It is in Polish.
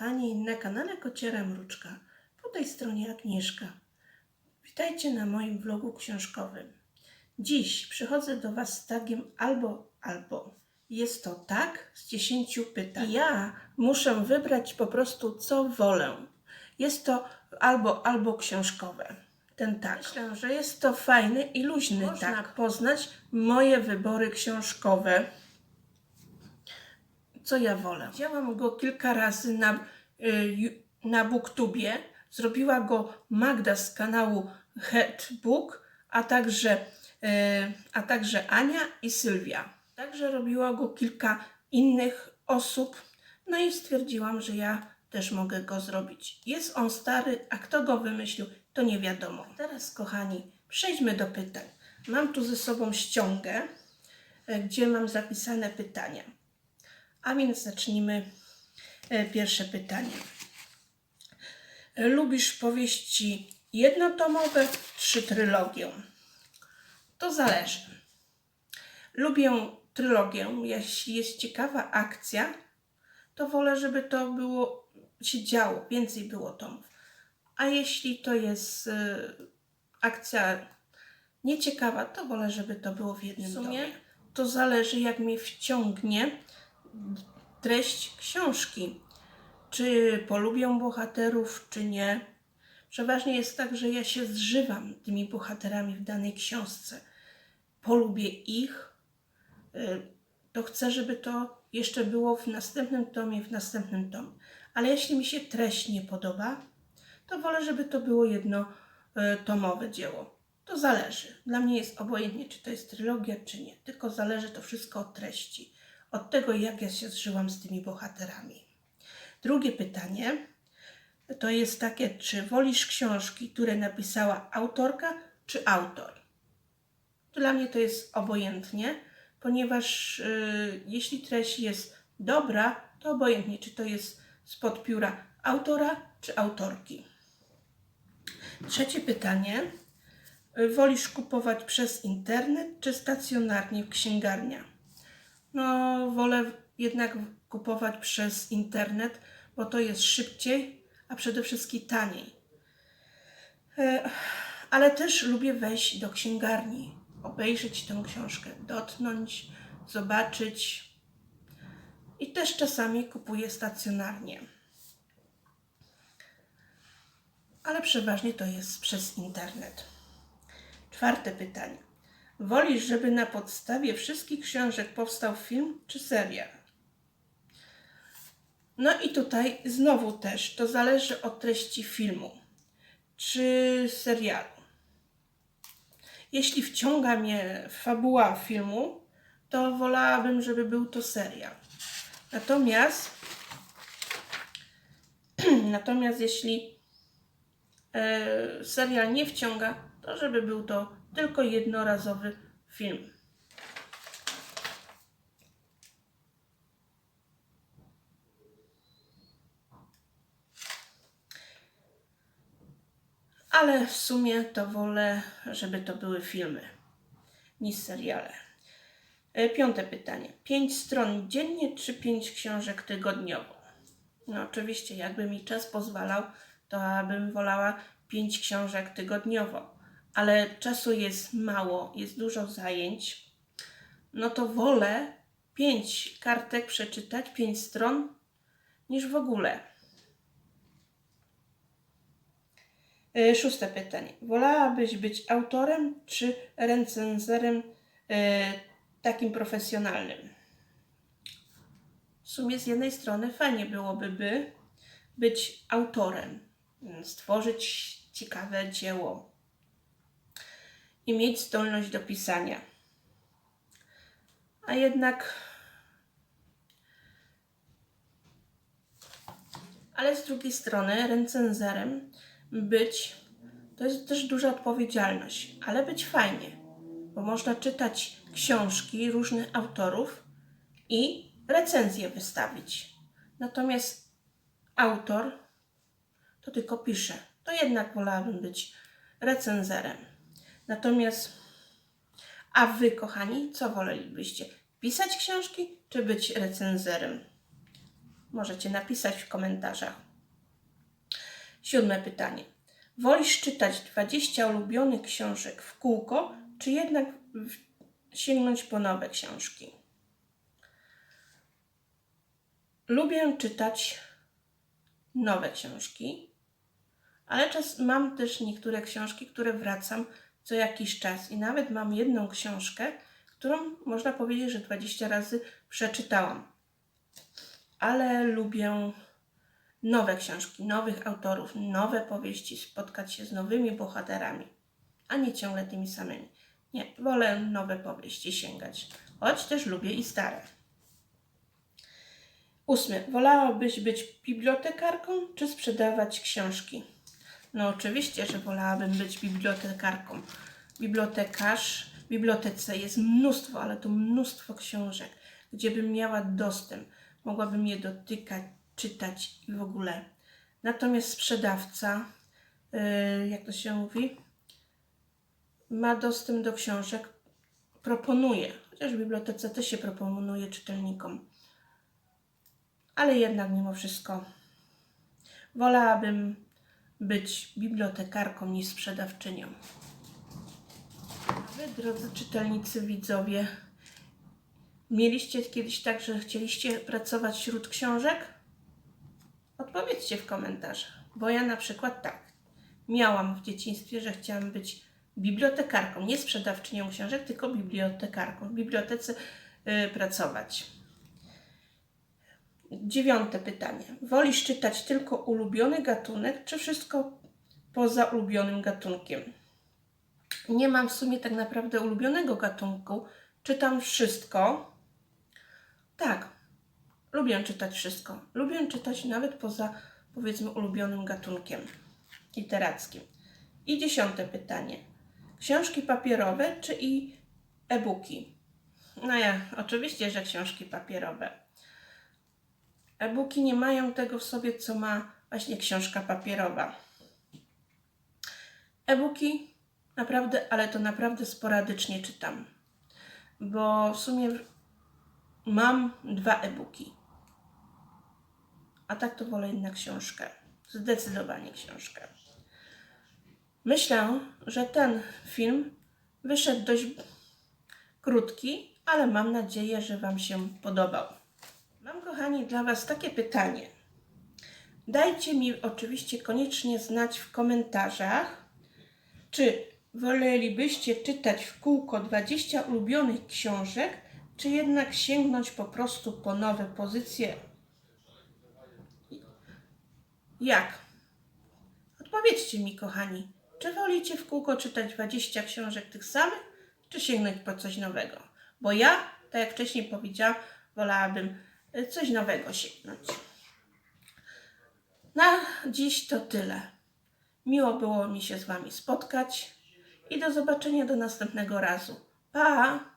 kochani, na kanale Kociera Mruczka. Po tej stronie Agnieszka. Witajcie na moim vlogu książkowym. Dziś przychodzę do Was z tagiem albo, albo. Jest to tak z 10 pytań. Ja muszę wybrać po prostu co wolę. Jest to albo, albo książkowe. Ten tak. Myślę, że jest to fajny i luźny Można tak. poznać moje wybory książkowe co ja wolę. Widziałam go kilka razy na, y, na Booktubie. Zrobiła go Magda z kanału Headbook, a także, y, a także Ania i Sylwia. Także robiła go kilka innych osób. No i stwierdziłam, że ja też mogę go zrobić. Jest on stary, a kto go wymyślił, to nie wiadomo. Teraz, kochani, przejdźmy do pytań. Mam tu ze sobą ściągę, y, gdzie mam zapisane pytania. A więc zacznijmy e, pierwsze pytanie. Lubisz powieści jednotomowe czy trylogię? To zależy. Lubię trylogię. Jeśli jest ciekawa akcja, to wolę, żeby to było, się działo, więcej było tomów. A jeśli to jest e, akcja nieciekawa, to wolę, żeby to było w jednym W sumie tomie. To zależy, jak mnie wciągnie treść książki. Czy polubię bohaterów, czy nie. Przeważnie jest tak, że ja się zżywam tymi bohaterami w danej książce. Polubię ich, y, to chcę, żeby to jeszcze było w następnym tomie, w następnym tomie. Ale jeśli mi się treść nie podoba, to wolę, żeby to było jedno y, tomowe dzieło. To zależy. Dla mnie jest obojętnie, czy to jest trylogia, czy nie. Tylko zależy to wszystko od treści od tego, jak ja się zżyłam z tymi bohaterami. Drugie pytanie to jest takie, czy wolisz książki, które napisała autorka, czy autor? Dla mnie to jest obojętnie, ponieważ y, jeśli treść jest dobra, to obojętnie, czy to jest spod pióra autora, czy autorki. Trzecie pytanie. Wolisz kupować przez internet, czy stacjonarnie w księgarniach? No, wolę jednak kupować przez internet, bo to jest szybciej, a przede wszystkim taniej. Ale też lubię wejść do księgarni, obejrzeć tę książkę, dotknąć, zobaczyć. I też czasami kupuję stacjonarnie. Ale przeważnie to jest przez internet. Czwarte pytanie. Wolisz, żeby na podstawie wszystkich książek powstał film czy serial? No i tutaj znowu też to zależy od treści filmu czy serialu. Jeśli wciąga mnie fabuła filmu, to wolałabym, żeby był to serial. Natomiast natomiast jeśli e, serial nie wciąga, to żeby był to tylko jednorazowy film. Ale w sumie to wolę, żeby to były filmy niż seriale. E, Piąte pytanie. Pięć stron dziennie czy pięć książek tygodniowo? No oczywiście, jakby mi czas pozwalał, to bym wolała pięć książek tygodniowo, ale czasu jest mało, jest dużo zajęć. No to wolę pięć kartek przeczytać, pięć stron, niż w ogóle. E, Szóste pytanie. Wolałabyś być autorem czy recenzerem e, takim profesjonalnym? W sumie z jednej strony fajnie byłoby by być autorem, stworzyć ciekawe dzieło i mieć zdolność do pisania. A jednak ale z drugiej strony recenzerem być to jest też duża odpowiedzialność, ale być fajnie, bo można czytać książki różnych autorów i recenzję wystawić. Natomiast autor to tylko pisze. To jednak wolałabym być recenzerem. Natomiast a wy, kochani, co wolelibyście? Pisać książki czy być recenzerem? możecie napisać w komentarzach. Siódme pytanie. Wolisz czytać 20 ulubionych książek w kółko, czy jednak sięgnąć po nowe książki? Lubię czytać nowe książki, ale czas mam też niektóre książki, które wracam co jakiś czas i nawet mam jedną książkę, którą można powiedzieć, że 20 razy przeczytałam. Ale lubię nowe książki, nowych autorów, nowe powieści, spotkać się z nowymi bohaterami, a nie ciągle tymi samymi. Nie, wolę nowe powieści sięgać, choć też lubię i stare. Ósmy. Wolałabyś być bibliotekarką czy sprzedawać książki? No oczywiście, że wolałabym być bibliotekarką. Bibliotekarz, w bibliotece jest mnóstwo, ale to mnóstwo książek, gdzie bym miała dostęp. Mogłabym je dotykać, czytać i w ogóle. Natomiast sprzedawca, yy, jak to się mówi, ma dostęp do książek, proponuje, chociaż w bibliotece też się proponuje czytelnikom. Ale jednak mimo wszystko wolałabym być bibliotekarką niż sprzedawczynią. A wy, drodzy czytelnicy, widzowie, mieliście kiedyś tak, że chcieliście pracować wśród książek? Odpowiedzcie w komentarzach, bo ja na przykład tak. Miałam w dzieciństwie, że chciałam być bibliotekarką, nie sprzedawczynią książek, tylko bibliotekarką. W bibliotece y, pracować. Dziewiąte pytanie. Wolisz czytać tylko ulubiony gatunek, czy wszystko poza ulubionym gatunkiem? Nie mam w sumie tak naprawdę ulubionego gatunku. Czytam wszystko. Tak, lubię czytać wszystko. Lubię czytać nawet poza, powiedzmy, ulubionym gatunkiem literackim. I dziesiąte pytanie. Książki papierowe czy i e-booki? No ja, oczywiście, że książki papierowe. E-booki nie mają tego w sobie, co ma właśnie książka papierowa. E-booki naprawdę, ale to naprawdę sporadycznie czytam, bo w sumie mam dwa e-booki. A tak to wolę jednak książkę. Zdecydowanie książkę. Myślę, że ten film wyszedł dość krótki, ale mam nadzieję, że Wam się podobał. Mam, kochani, dla Was takie pytanie. Dajcie mi oczywiście koniecznie znać w komentarzach, czy wolelibyście czytać w kółko 20 ulubionych książek, czy jednak sięgnąć po prostu po nowe pozycje? Jak? Odpowiedzcie mi, kochani, czy wolicie w kółko czytać 20 książek tych samych, czy sięgnąć po coś nowego? Bo ja, tak jak wcześniej powiedziałam, wolałabym coś nowego sięgnąć. Na dziś to tyle. Miło było mi się z Wami spotkać i do zobaczenia do następnego razu. Pa!